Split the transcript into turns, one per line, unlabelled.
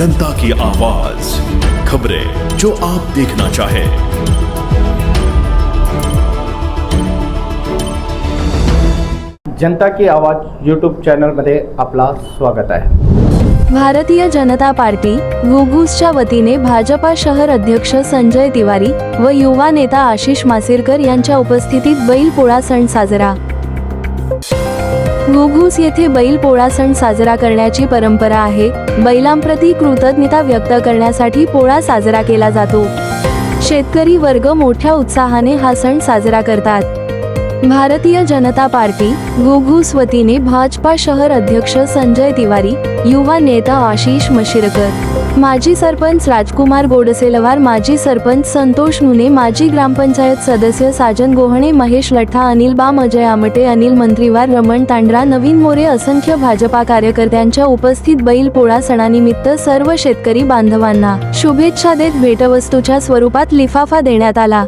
जनता की आवाज। खबरें जो आप देखना चाहे।
जनता की आवाज यूट्यूब चॅनलमध्ये आपला स्वागत आहे.
भारतीय जनता पार्टी गुगूसच्या वतीने भाजपा शहर अध्यक्ष संजय तिवारी व युवा नेता आशिष मासेरकर यांच्या उपस्थितीत बैल पोळा सण साजरा. घुघूस येथे बैल पोळा सण साजरा करण्याची परंपरा आहे. बैलांप्रती कृतज्ञता व्यक्त करण्यासाठी पोळा साजरा केला जातो. शेतकरी वर्ग मोठ्या उत्साहाने हा सण साजरा करतात. भारतीय जनता पार्टी गुगूस वतीने भाजपा शहर अध्यक्ष संजय तिवारी युवा नेता आशिष मशिरकर माजी सरपंच राजकुमार गोडसेलवार माजी सरपंच संतोष नुने माजी ग्रामपंचायत सदस्य साजन गोहणे महेश लठा अनिल बाम अजय आमटे अनिल मंत्रीवार रमण तांडरा नवीन मोरे असंख्य भाजपा कार्यकर्त्यांच्या उपस्थित बैल पोळा सणानिमित्त सर्व शेतकरी बांधवांना शुभेच्छा देत भेटवस्तूच्या स्वरूपात लिफाफा देण्यात आला.